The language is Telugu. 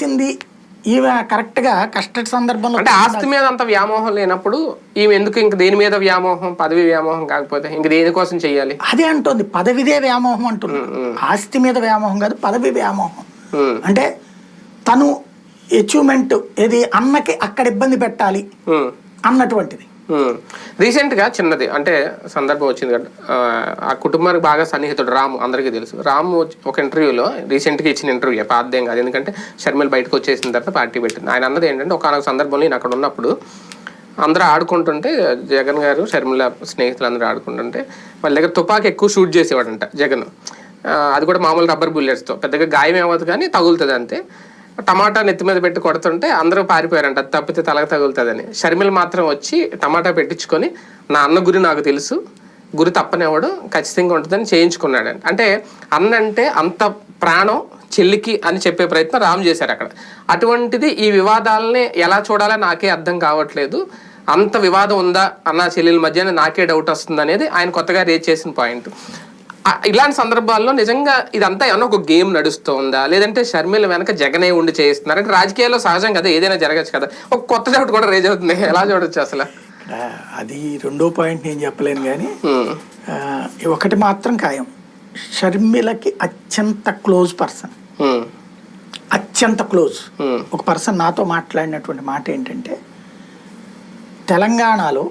చేసింది ఈమె కరెక్ట్గా కష్ట సందర్భంలో అంటే ఆస్తి మీద అంత వ్యామోహం లేనప్పుడు ఈమె ఎందుకు ఇంక దేని మీద వ్యామోహం? పదవి వ్యామోహం కాకపోతే ఇంక దేనికోసం చెయ్యాలి అదే అంటుంది పదవిదే వ్యామోహం అంటుంది ఆస్తి మీద వ్యామోహం కాదు పదవి వ్యామోహం. అంటే తను అచీవ్మెంట్ ఏది? అన్నకి అక్కడ ఇబ్బంది పెట్టాలి. అన్నటువంటిది. రీసెంట్గా చిన్నది అంటే సందర్భం వచ్చింది ఆ, కుటుంబానికి బాగా సన్నిహితుడు రాము అందరికీ తెలుసు. రాము ఒక ఇంటర్వ్యూలో రీసెంట్గా ఇచ్చిన ఇంటర్వ్యూ పాతదేం కాదు ఎందుకంటే షర్మిల బయటకు వచ్చేసిన తర్వాత పార్టీ పెట్టింది. ఆయన అన్నది ఏంటంటే ఒకనొక సందర్భంలో నేను అక్కడ ఉన్నప్పుడు అందరూ ఆడుకుంటుంటే జగన్ గారు షర్మిల స్నేహితులు అందరూ ఆడుకుంటుంటే వాళ్ళ దగ్గర తుపాకి ఎక్కువ షూట్ చేసేవాడంట జగన్. అది కూడా మామూలు రబ్బర్ బుల్లెట్స్తో. పెద్దగా గాయం ఏమవుతుంది కానీ తగులుతుంది అంతే. టమాటా నెత్తి మీద పెట్టి కొడుతుంటే అందరూ పారిపోయారంట అది తప్పితే తలకు తగులుతుందని. షర్మిల మాత్రం వచ్చి టమాటా పెట్టించుకొని నా అన్న గురి నాకు తెలుసు గురి తప్పనివ్వడు ఖచ్చితంగా ఉంటుందని చేయించుకున్నాడు అంటే అన్న అంటే అంత ప్రాణం చెల్లికి అని చెప్పే ప్రయత్నం రామ్ చేశారు అక్కడ. అటువంటిది ఈ వివాదాలని ఎలా చూడాలో నాకే అర్థం కావట్లేదు. అంత వివాదం ఉందా అన్న చెల్లెల మధ్య నాకే డౌట్ వస్తుంది అనేది ఆయన కొత్తగా రేజ్ చేసిన పాయింట్. ఇలాంటి సందర్భాల్లో నిజంగా ఇదంతా ఏమన్నా ఒక గేమ్ నడుస్తుందా? లేదంటే షర్మిల వెనక జగనే ఉండి చేయిస్తున్నారు? అంటే రాజకీయాల్లో సహజం కదా ఏదైనా జరగచ్చు కదా. ఒక కొత్త డౌట్ కూడా రేజ్ అవుతుంది. ఎలా చూడొచ్చు అసలు? అది రెండో పాయింట్ నేను చెప్పలేను కానీ ఒకటి మాత్రం ఖాయం. షర్మిలకి అత్యంత క్లోజ్ పర్సన్. అత్యంత క్లోజ్. ఒక పర్సన్ నాతో మాట్లాడినటువంటి మాట ఏంటంటే తెలంగాణలో